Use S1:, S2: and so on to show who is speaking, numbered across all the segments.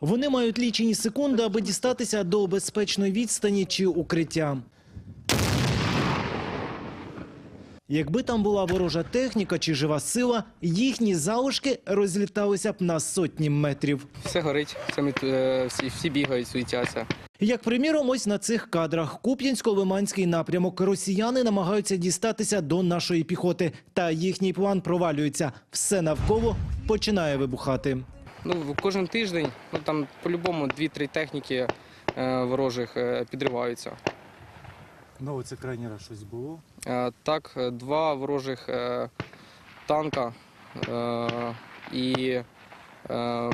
S1: Вони мають лічені секунди, аби дістатися до безпечної відстані чи укриття. Якби там була ворожа техніка чи жива сила, їхні залишки розліталися б на сотні метрів.
S2: Все горить, все е, всі, всі бігають, суетяться.
S1: Як приміром, ось на цих кадрах Куп'янсько-Лиманський напрямок. Росіяни намагаються дістатися до нашої піхоти, та їхній план провалюється. Все навколо починає вибухати.
S2: Ну, кожен тиждень, ну там по-любому дві-три техніки е, ворожих е, підриваються.
S3: Ну, це крайній раз щось було.
S2: Е, так, е, два ворожих е, танка е, і е,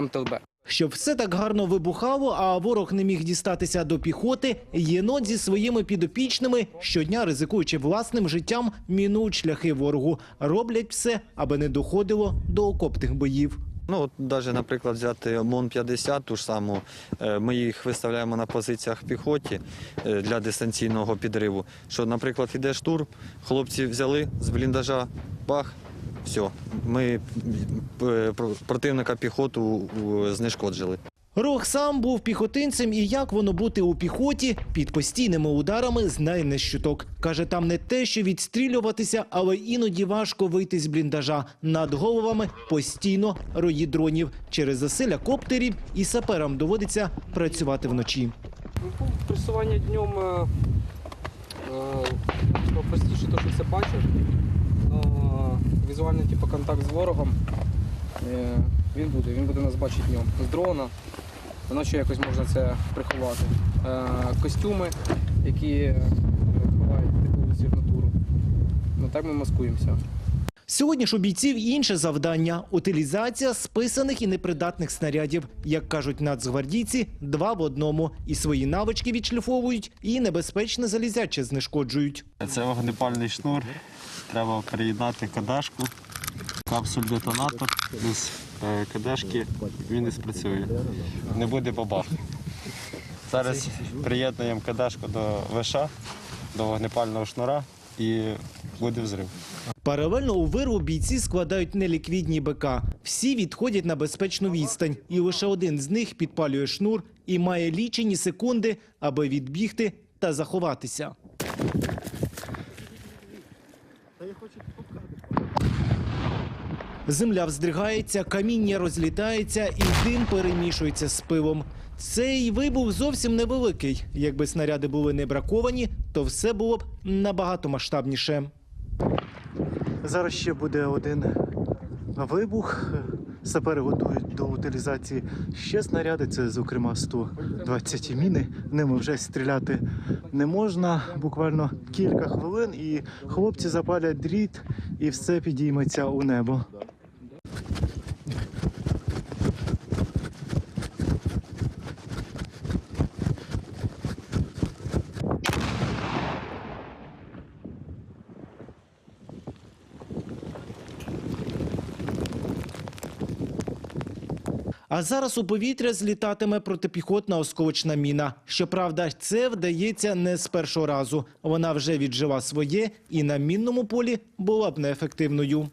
S2: МТЛБ.
S1: Щоб все так гарно вибухало, а ворог не міг дістатися до піхоти, єнот зі своїми підопічними щодня ризикуючи власним життям, мінують шляхи ворогу. Роблять все, аби не доходило до окопних боїв.
S4: Ну, от навіть, наприклад, взяти МОН-50, ту ж саму, е, ми їх виставляємо на позиціях піхоті е, для дистанційного підриву. Що, наприклад, іде штурм, хлопці взяли з бліндажа, бах, все, ми е, про- противника піхоту е, знешкоджили.
S1: Рох сам був піхотинцем, і як воно бути у піхоті під постійними ударами знає не щуток. Каже, там не те, що відстрілюватися, але іноді важко вийти з бліндажа. Над головами постійно рої дронів. Через засилля коптерів і саперам доводиться працювати вночі.
S2: Ну, Пресування днем е, е, простіше, то, що це бачиш. Візуальний типу, контакт з ворогом е, він буде. Він буде нас бачити днем. З дрона. Вночі якось можна це приховати. Е, костюми, які е, ховають таку сигнатуру. Ну так ми маскуємося.
S1: Сьогодні ж у бійців інше завдання утилізація списаних і непридатних снарядів. Як кажуть нацгвардійці, два в одному. І свої навички відшліфовують, і небезпечне залізяче знешкоджують.
S5: Це вогнепальний шнур. Треба переєднати кадашку, капсуль-детонатор без е, кадашки він не спрацює. Не буде бабах. Зараз приєднуємо кадашку до виша, до вогнепального шнура і буде взрив.
S1: Паралельно у вирву бійці складають неліквідні БК. Всі відходять на безпечну відстань, і лише один з них підпалює шнур і має лічені секунди, аби відбігти та заховатися. Земля вздригається, каміння розлітається і дим перемішується з пивом. Цей вибух зовсім невеликий. Якби снаряди були не браковані, то все було б набагато масштабніше. Зараз ще буде один вибух. Сапери готують до утилізації ще снаряди. Це, зокрема, 120 міни. Ними вже стріляти не можна. Буквально кілька хвилин, і хлопці запалять дріт, і все підійметься у небо. А зараз у повітря злітатиме протипіхотна осколочна міна. Щоправда, це вдається не з першого разу. Вона вже віджила своє і на мінному полі була б неефективною.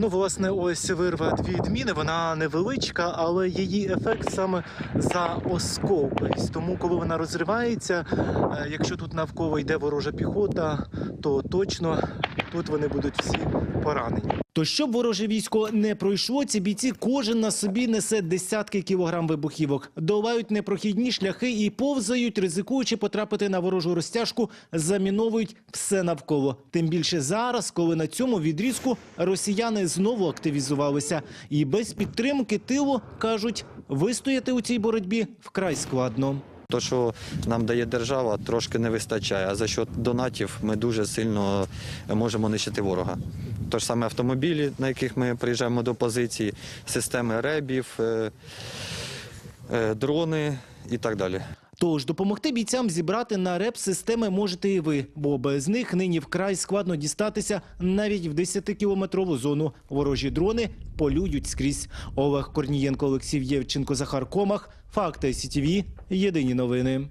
S1: Ну, власне, ось вирва дві відміни. Вона невеличка, але її ефект саме за осколки. Тому, коли вона розривається, е, якщо тут навколо йде ворожа піхота, то точно тут вони будуть всі поранені. То щоб вороже військо не пройшло, ці бійці кожен на собі несе десятки кілограм вибухівок, долають непрохідні шляхи і повзають, ризикуючи потрапити на ворожу розтяжку, заміновують все навколо. Тим більше зараз, коли на цьому відрізку росіяни знову активізувалися, і без підтримки тилу кажуть, вистояти у цій боротьбі вкрай складно.
S4: То, що нам дає держава, трошки не вистачає. А за що донатів ми дуже сильно можемо нищити ворога. То ж саме автомобілі, на яких ми приїжджаємо до позиції, системи ребів, е, е, дрони і так далі.
S1: Тож допомогти бійцям зібрати на реп системи можете і ви, бо без них нині вкрай складно дістатися навіть в 10-кілометрову зону. Ворожі дрони полюють скрізь. Олег Корнієнко, Олексій Євченко, Захар Комах. Факти СІТІВІ. Єдині новини.